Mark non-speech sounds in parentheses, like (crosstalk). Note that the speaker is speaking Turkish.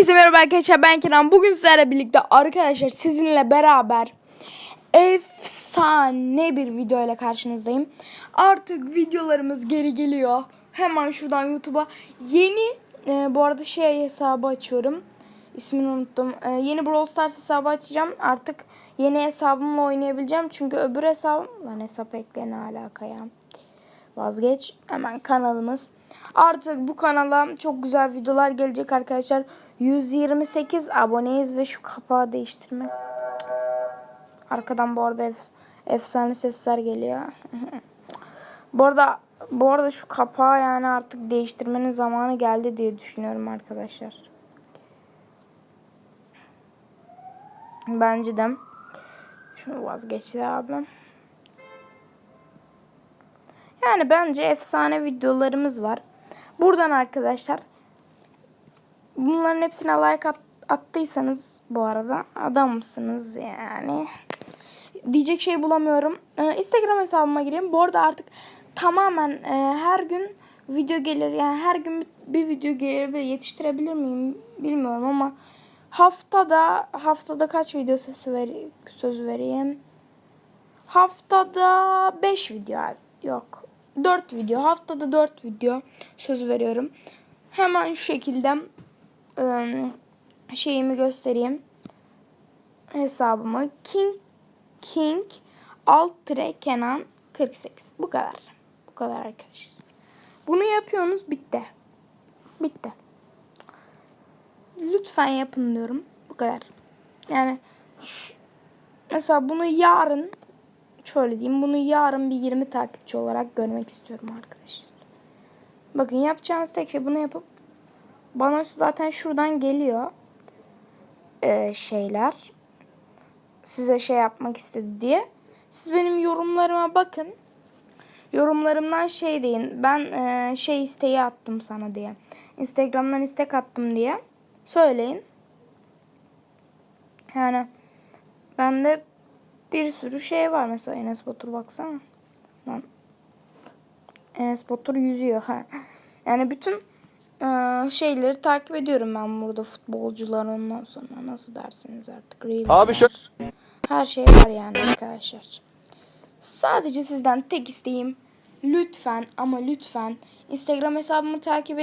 Herkese merhaba arkadaşlar ben Kenan. Bugün sizlerle birlikte arkadaşlar sizinle beraber efsane bir video ile karşınızdayım. Artık videolarımız geri geliyor. Hemen şuradan YouTube'a yeni e, bu arada şey hesabı açıyorum. İsmini unuttum. E, yeni Brawl Stars hesabı açacağım. Artık yeni hesabımla oynayabileceğim. Çünkü öbür hesabım... Lan hesap ekle ne alaka ya. Vazgeç. Hemen kanalımız. Artık bu kanala çok güzel videolar gelecek arkadaşlar. 128 aboneyiz ve şu kapağı değiştirmek. Arkadan bu arada ef- efsane sesler geliyor. (laughs) bu arada bu arada şu kapağı yani artık değiştirmenin zamanı geldi diye düşünüyorum arkadaşlar. Bence de. Şunu vazgeçti abim. Yani bence efsane videolarımız var. Buradan arkadaşlar bunların hepsine like at- attıysanız bu arada adamsınız yani. Diyecek şey bulamıyorum. Ee, Instagram hesabıma gireyim. Bu arada artık tamamen e, her gün video gelir. Yani her gün bir, video gelir ve yetiştirebilir miyim bilmiyorum ama haftada haftada kaç video sesi ver, söz vereyim? Haftada 5 video yok. 4 video. Haftada 4 video söz veriyorum. Hemen şu şekilde ıı, şeyimi göstereyim. Hesabımı King King alt tire Kenan 48. Bu kadar. Bu kadar arkadaşlar. Bunu yapıyorsunuz bitti. Bitti. Lütfen yapın diyorum. Bu kadar. Yani şu- mesela bunu yarın şöyle diyeyim bunu yarın bir 20 takipçi olarak görmek istiyorum arkadaşlar. Bakın yapacağınız tek şey bunu yapıp bana zaten şuradan geliyor ee, şeyler. Size şey yapmak istedi diye. Siz benim yorumlarıma bakın. Yorumlarımdan şey deyin. Ben ee, şey isteği attım sana diye. Instagram'dan istek attım diye. Söyleyin. Yani bende bir sürü şey var mesela Enes Batur baksana. Lan. Enes Batur yüzüyor ha. Yani bütün eee, şeyleri takip ediyorum ben burada futbolcular ondan sonra nasıl dersiniz artık Reels'ler. Abi şu- Her şey var yani arkadaşlar. Sadece sizden tek isteğim lütfen ama lütfen Instagram hesabımı takip